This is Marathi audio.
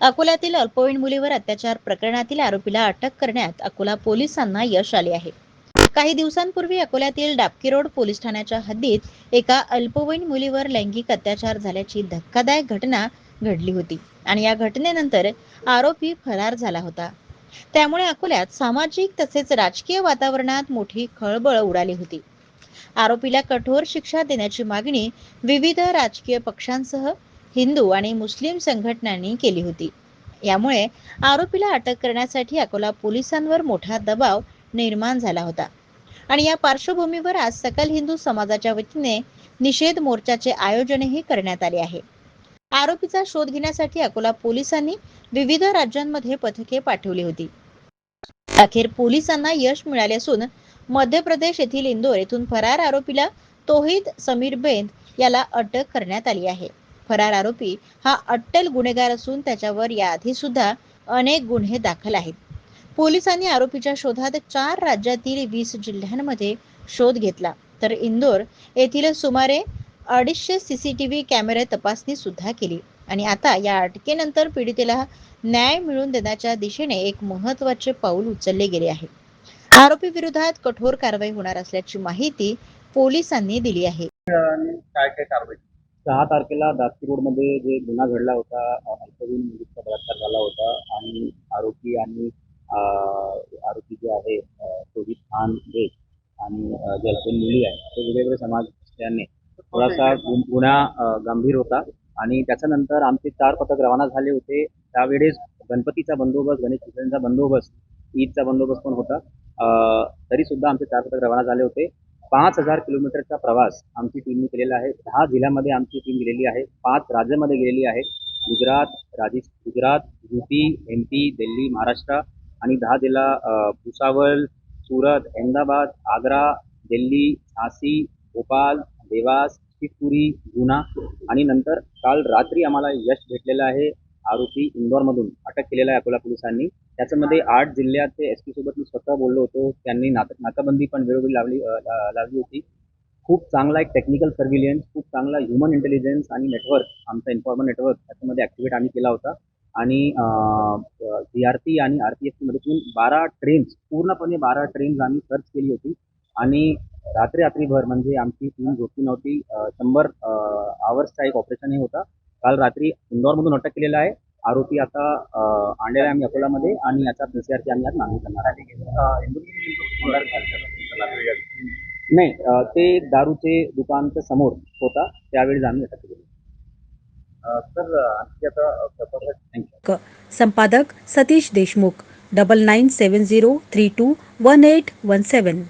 अकोल्यातील अल्पवयीन मुलीवर अत्याचार प्रकरणातील आरोपीला अटक करण्यात अकोला पोलिसांना यश आले आहे. काही दिवसांपूर्वी अकोल्यातील डाबकी रोड पोलीस ठाण्याच्या हद्दीत एका अल्पवयीन मुलीवर लैंगिक अत्याचार झाल्याची धक्कादायक घटना घडली होती आणि या घटनेनंतर आरोपी फरार झाला होता. त्यामुळे अकोल्यात सामाजिक तसेच राजकीय वातावरणात मोठी खळबळ उडाली होती. आरोपीला कठोर शिक्षा देण्याची मागणी विविध राजकीय पक्षांसह हिंदू आणि मुस्लिम संघटनांनी केली होती. यामुळे आरोपीला अटक करण्यासाठी अकोला पोलिसांवर मोठा दबाव निर्माण झाला होता. आणि या पार्श्वभूमीवर आज सकल हिंदू समाजाच्या वतीने निषेध मोर्चाचे आयोजनही करण्यात आले आहे. आरोपीचा शोध घेण्यासाठी अकोला पोलिसांनी विविध राज्यांमध्ये पथके पाठवली होती. अखेर पोलिसांना यश मिळाले असून मध्य प्रदेश येथील इंदोर येथून फरार आरोपीला तोहिद समीर बेंद याला अटक करण्यात आली आहे. फरार आरोपी हा अट्टल गुन्हेगार असून त्याच्यावर याआधी सुद्धा अनेक गुन्हे दाखल आहेत. पोलिसांनी आरोपीच्या शोधात चार राज्यातील वीस जिल्ह्यांमध्ये शोध घेतला. तर इंदोर येथील सुमारे अडीचशे सीसीटीव्ही कॅमेरे तपासणी सुद्धा केली. आणि आता या अटकेनंतर पीडितेला न्याय मिळवून देण्याच्या दिशेने एक महत्त्वाचे पाऊल उचलले गेले आहे. आरोपी विरोधात कठोर कारवाई होणार असल्याची माहिती पोलिसांनी दिली आहे. सहा तारखेला दास्ती रोडमध्ये जे गुन्हा घडला होता अल्पवयीन मुलीचा बलात्कार झाला होता आणि आरोपी आणि आरोपी जे आहे अ, शोभित खान बेग आणि जे अल्पवयीन मुली आहे ते वेगवेगळे समाज असल्याने थोडासा गुन्हा गंभीर होता आणि त्याच्यानंतर आमचे चार पथक रवाना झाले होते. त्यावेळेस गणपतीचा बंदोबस्त गणेश विसर्जनचा बंदोबस्त ईदचा बंदोबस्त पण होता. तरी सुद्धा आमचे चार पथक रवाना झाले होते. पाच हजार किलोमीटरचा प्रवास आमची टीमने केलेला आहे. दहा जिल्ह्यामध्ये आमची टीम गेलेली आहे. पाच राज्यामध्ये गेलेली आहे. Gujarat राजस्थ Gujarat UP M P Delhi Maharashtra आणि दहा जिल्हा भुसावळ सुरत अहमदाबाद आग्रा दिल्ली झासी भोपाळ देवास शिवपुरी गुना आणि नंतर काल रात्री आम्हाला यश भेटलेलं आहे. आरोपी इंदोरमधून अटक केलेला आहे अकोला पोलिसांनी. त्याच्यामध्ये आठ जिल्ह्याचे एस पी सोबत मी स्वतः बोललो होतो. त्यांनी नात नाकाबंदी पण वेळोवेळी लावली लावली होती. खूप चांगला एक टेक्निकल सर्व्हिलियन्स खूप चांगला ह्युमन इंटेलिजन्स आणि नेटवर्क आमचा इन्फॉर्मल नेटवर्क त्याच्यामध्ये ॲक्टिवेट आम्ही केला होता. आणि सी आर पी आणि आर पी एफ मधून बारा ट्रेन्स पूर्णपणे बारा ट्रेन्स आम्ही सर्च केली होती. आणि रात्री रात्रीभर म्हणजे आमची टीम झोपली नव्हती. शंभर आवर्सचा एक ऑपरेशन हे होता. काल रात्री इंदोरमधून अटक केलेला आहे. आरोपी आता आणलेला आहे आम्ही अकोलामध्ये आणि याचा पी सी आरची आम्ही आज मागणी करणार आहे. नाही ते दारूचे दुकानच्या समोर होता. त्यावेळेस आम्ही अटक केली. संपादक Satish Deshmukh double nine seven zero three two one eight one seven.